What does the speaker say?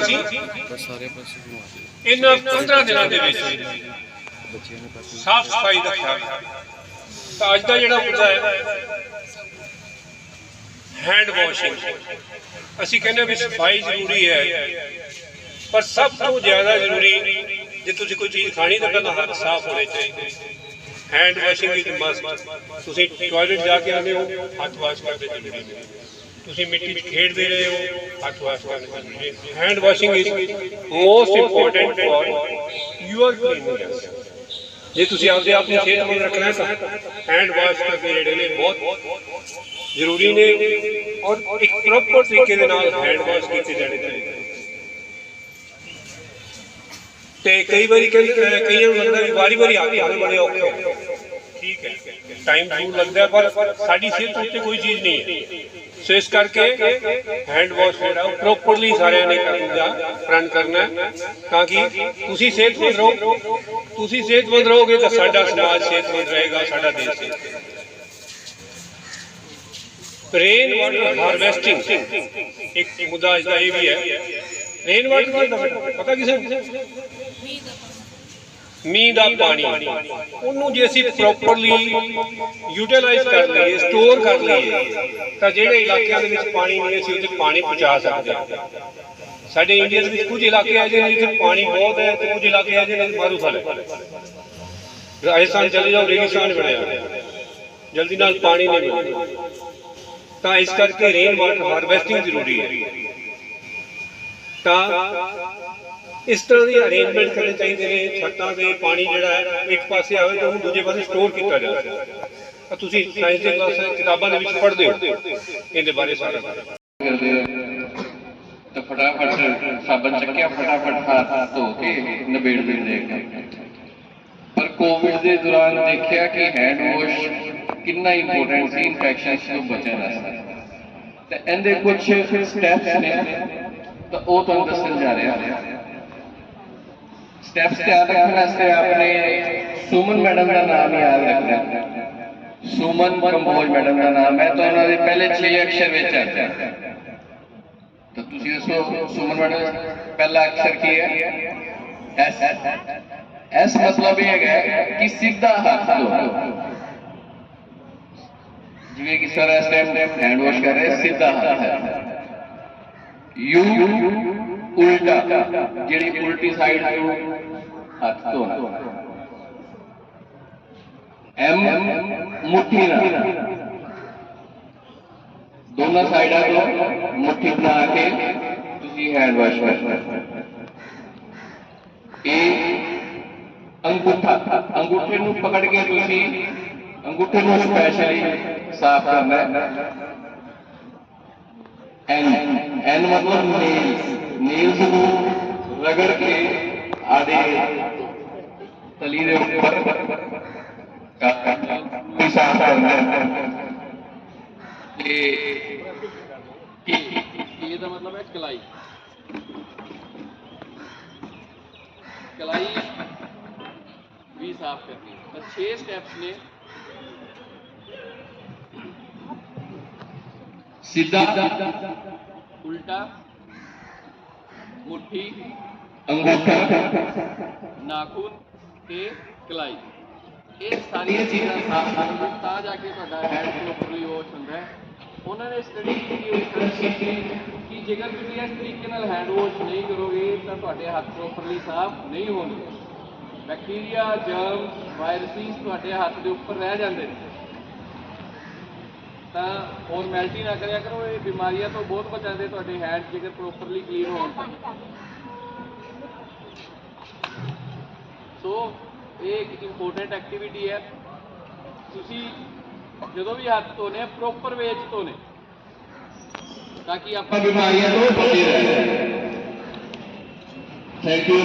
ਕਰਨਾ ਸੀ? ਇਹਨਾਂ 15 ਦਿਨਾਂ ਦੇ ਵਿੱਚ ਸਾਫ਼ ਸਫ਼ਾਈ ਦਾ ਖਿਆਲ। ਤਾਂ ਅੱਜ ਦਾ ਜਿਹੜਾ ਮੁੱਦਾ ਹੈ ਹੈਂਡ ਵਾਸ਼ਿੰਗ ਅਸੀਂ ਕਹਿੰਦੇ ਵੀ ਸਫ਼ਾਈ ਜ਼ਰੂਰੀ ਹੈ ਪਰ ਸਭ ਤੋਂ ਜ਼ਿਆਦਾ ਜ਼ਰੂਰੀ ਜੇ ਤੁਸੀਂ ਕੋਈ ਚੀਜ਼ ਖਾਣੀ ਤਾਂ ਪਹਿਲਾਂ ਹੱਥ ਸਾਫ਼ ਹੋਣੇ ਚਾਹੀਦੇ। ਹੈਂਡ ਵਾਸ਼ਿੰਗ ਇਜ਼ ਮਸਟ ਤੁਸੀਂ ਟਾਇਲਟ ਜਾ ਕੇ ਆਉਂਦੇ ਹੋ ਹੱਥ ਵਾਸ਼ ਕਰਦੇ ਜ਼ਰੂਰੀ ਤੁਸੀਂ ਮਿੱਟੀ 'ਚ ਖੇਡਦੇ ਰਹੇ ਹੋ ਹੱਥ ਵਾਸ਼ ਕਰਨੇ hand washing is most important for your cleanliness ਜੇ ਤੁਸੀਂ ਆਪਦੇ ਆਪ ਨੂੰ ਸਿਹਤਮੰਦ ਰੱਖਣਾ ਹੈ ਤਾਂ ਹੈਂਡ ਵਾਸ਼ ਕਰਕੇ ਜਿਹੜੇ ਨੇ। ਬਹੁਤ ਜ਼ਰੂਰੀ ਨੇ ਔਰ ਇੱਕ ਪ੍ਰੋਪਰ ਤਰੀਕੇ ਦੇ ਨਾਲ ਹੈਂਡ ਵਾਸ਼ ਕੀਤੇ ਜਾਣੇ ਚਾਹੀਦੇ ਨੇ। ਤੇ ਕਈ ਵਾਰੀ ਅਹ ਕਈਆਂ ਨੂੰ ਲੱਗਦਾ ਵੀ ਵਾਰੀ ਵਾਰੀ ਹੱਥ ਧੋਣੇ ਬੜੇ ਔਖੇ। ਠੀਕ ਹੈ। ਟਾਈਮ ਜ਼ਰੂਰ ਲੱਗਦਾ ਪਰ ਸਾਡੀ ਸਿਹਤ ਉੱਤੇ ਕੋਈ ਚੀਜ਼ ਨਹੀਂ ਹੈ। ਸੋ ਇਸ ਕਰਕੇ ਹੈਂਡ ਵਾਸ਼ ਜਿਹੜਾ ਪ੍ਰੋਪਰਲੀ ਸਾਰਿਆਂ ਨੇ ਕਰਨ ਪ੍ਰਣ ਕਰਨਾ ਤਾਂ ਕਿ ਤੁਸੀਂ ਸਿਹਤਮੰਦ ਰਹੋ। ਤੁਸੀਂ ਸਿਹਤਮੰਦ ਰਹੋਗੇ ਤਾਂ ਸਾਡਾ ਸਮਾਜ ਸਿਹਤਮੰਦ ਰਹੇਗਾ, ਸਾਡਾ ਦੇਸ਼ ਰੇਨ ਵਾਟਰ ਹਾਰਵੈਸਟਿੰਗ ਇੱਕ ਮੁੱਦਾ ਇਸ ਦਾ ਇਹ ਵੀ ਹੈ। ਰੇਨ ਵਾਟਰ ਪਤਾ ਕਿਸੇ ਨੂੰ? ਮੀਂਹ ਦਾ ਪਾਣੀ। ਉਹਨੂੰ ਜੇ ਅਸੀਂ ਪ੍ਰੋਪਰਲੀ ਯੂਟਿਲਾਈਜ਼ ਕਰ ਲਈਏ ਸਟੋਰ ਕਰ ਲਈਏ, ਤਾਂ ਜਿਹੜੇ ਇਲਾਕਿਆਂ ਦੇ ਵਿੱਚ ਪਾਣੀ ਨਹੀਂ ਅਸੀਂ ਉੱਥੇ ਪਾਣੀ ਪਹੁੰਚਾ ਸਕਦੇ ਹਾਂ। ਸਾਡੇ ਇੰਡੀਆ ਦੇ ਵਿੱਚ ਕੁਝ ਇਲਾਕੇ ਆ ਜਿਹੇ ਜਿੱਥੇ ਪਾਣੀ ਬਹੁਤ ਹੈ ਤੇ ਕੁਝ ਇਲਾਕੇ ਆ ਜਿਹੇ ਮਾਰੂਥਲ ਹੈ। ਰਾਜਸਥਾਨ ਚਲੇ ਜਾਓ, ਰੇਗਿਸਤਾਨ ਬਣਿਆ। ਜਲਦੀ ਨਾਲ ਪਾਣੀ ਨਹੀਂ ਮਿਲਦਾ। ਤਾਂ ਇਸ ਕਰਕੇ ਰੇਨ ਵਾਟਰ ਹਾਰਵੈਸਟਿੰਗ ਜ਼ਰੂਰੀ ਹੈ। ਤਾਂ ਇਸ ਤਰ੍ਹਾਂ ਦੀ ਅਰੇਂਜਮੈਂਟ ਕਰਨੇ ਚਾਹੀਦੇ ਨੇ ਛੱਤਾਂ ਤੇ ਪਾਣੀ ਜਿਹੜਾ ਹੈ, ਇੱਕ ਪਾਸੇ ਆਵੇ ਤਾਂ ਉਹਨੂੰ ਦੂਜੇ ਪਾਸੇ ਸਟੋਰ ਕੀਤਾ ਜਾ ਸਕਦਾ ਤਾਂ ਤੁਸੀਂ ਸਾਇੰਸ ਦੇ ਕਲਾਸਾਂ ਕਿਤਾਬਾਂ ਦੇ ਵਿੱਚ ਪੜ੍ਹਦੇ ਹੋ। ਇਹਦੇ ਬਾਰੇ ਸਾਰਾ ਕਰਦੇ ਹੋ। ਤਾਂ ਫਟਾਫਟ ਸਾਬਣ ਚੱਕਿਆ, ਫਟਾਫਟ ਹੱਥ ਧੋ ਕੇ ਨਿਬੇੜ ਦਿੰਦੇ ਆ। ਪਰ ਕੋਵਿਡ ਦੇ ਦੌਰਾਨ ਦੇਖਿਆ ਕਿ ਹੈਂਡ ਵਾਸ਼ ਕਿੰਨਾ ਇੰਪੋਰਟੈਂਟ ਸੀ ਇਨਫੈਕਸ਼ਨਸ ਤੋਂ ਬਚਣ ਵਾਸਤੇ। ਤੇ ਇਹਦੇ ਕੁਝ ਸਟੈਪਸ ਨੇ। ਤਾਂ ਉਹ ਤੁਹਾਨੂੰ ਦੱਸਣ ਜਾ ਰਿਹਾ। ਸਟੈਪਸ ਧਿਆਨ ਰੱਖਣ ਵਾਸਤੇ ਆਪਣੇ ਸੁਮਨ ਮੈਡਮ ਦਾ ਨਾਮ ਯਾਦ ਰੱਖਣਾ ਸੁਮਨ ਕੰਬੋਜ ਮੈਡਮ ਦਾ ਨਾਮ ਹੈ ਤਾਂ ਉਹਨਾਂ ਦੇ ਪਹਿਲੇ 6 ਅਕਸ਼ਰ ਵਿੱਚ ਆਉਂਦਾ ਹੈ ਤਾਂ ਤੁਸੀਂ ਦੱਸੋ ਸੁਮਨ ਮੈਡਮ ਪਹਿਲਾ ਅਕਸ਼ਰ ਕੀ ਹੈ ਐਸ ਐਸ ਮਤਲਬ ਇਹ ਹੈਗਾ ਕਿ ਸਿੱਧਾ ਹੱਥ ਧੋ ਜਿਵੇਂ ਕਿ ਸਰ ਇਸ ਟਾਈਮ ਹੈਂਡ ਵਾਸ਼ ਕਰ ਰਹੇ ਸਿੱਧਾ ਹੱਥ ਹੈ ਯੂ ਉਲਟਾ ਜਿਹੜੀ ਉਲਟੀ ਸਾਈਡ ਤੋਂ ਹੱਥ ਧੋਣਾ ਐਮ ਮੁੱਠੀ ਨਾਲ ਦੋਨਾਂ ਸਾਈਡਾਂ ਤੋਂ ਮੁੱਠੀ ਬਣਾ ਕੇ ਤੁਸੀਂ ਹੈਂਡ ਵਾਸ਼ ਕਰਨਾ ਇਹ ਅੰਗੂਠਾ ਅੰਗੂਠੇ ਨੂੰ ਪਕੜ ਕੇ ਤੁਸੀਂ ਅੰਗੂਠੇ ਨੂੰ ਸਪੈਸ਼ਲੀ ਸਾਫ਼ ਕਰਨਾ ਹੈ ਐਨ ਐਨ ਮਤਲਬ ਨੇਲਸ ਨੇਲਸ ਨੂੰ ਰਗੜ ਕੇ ਆਦੇ ਤਲੀ ਦੇ ਉੱਪਰ ਵੀ ਸਾਫ਼ ਕਰਨਾ ਹੈ ਤੇ ਇਹ ਦਾ ਮਤਲਬ ਹੈ ਕਲਾਈ ਕਲਾਈ ਵੀ ਸਾਫ਼ ਕਰਨੀ ਤਾਂ 6 ਸਟੈਪਸ ਨੇ ਸਿੱਧਾ ਉਲਟਾ ਮੁੱਠੀ ਅੰਗੂਠਾ ਨਾਖੂਨ ਤੇ ਕਲਾਈ। ਇਹ ਸਾਰੀਆਂ ਚੀਜ਼ਾਂ ਸਾਫ਼ ਕਰਨ ਤਾਂ ਜਾ ਕੇ ਤੁਹਾਡਾ ਹੈਡ ਪ੍ਰੋਪਰਲੀ ਵਾਸ਼ ਹੁੰਦਾ ਹੈ। ਉਹਨਾਂ ਨੇ ਸਟੱਡੀ ਕੀਤੀ ਹੋਈ ਸਰ ਕਿ ਜੇਕਰ ਤੁਸੀਂ ਇਸ ਤਰੀਕੇ ਨਾਲ ਹੈਂਡ ਵਾਸ਼ ਨਹੀਂ ਕਰੋਗੇ ਤਾਂ ਤੁਹਾਡੇ ਹੱਥ ਪ੍ਰੋਪਰਲੀ ਸਾਫ਼ ਨਹੀਂ ਹੋਣਗੇ। ਬੈਕਟੀਰੀਆ ਜਰਮਸ ਵਾਇਰਸਿਸ ਤੁਹਾਡੇ ਹੱਥ ਦੇ ਉੱਪਰ ਰਹਿ ਜਾਂਦੇ ਨੇ। ਤਾਂ ਫਾਰਮੈਲਿਟੀ ਨਾ ਕਰਿਆ ਕਰੋ ਇਹ ਬਿਮਾਰੀਆਂ ਤੋਂ ਬਹੁਤ ਬਚਾਉਂਦੇ ਤੁਹਾਡੇ ਹੈਂਡ ਜੇਕਰ ਪ੍ਰੋਪਰਲੀ ਕਲੀਨ ਹੋਣ ਤਾਂ। ਸੋ ਇਹ ਇੱਕ ਇੰਪੋਰਟੈਂਟ ਐਕਟੀਵਿਟੀ ਹੈ ਤੁਸੀਂ ਜਦੋਂ ਵੀ ਹੱਥ ਧੋਨੇ ਆ ਪ੍ਰੋਪਰ ਵੇ 'ਚ ਧੋਨੇ ਤਾਂ ਕਿ ਆਪਾਂ ਬਿਮਾਰੀਆਂ ਤੋਂ ਬਚੇ ਰਹਿਣ ਥੈਂਕ ਯੂ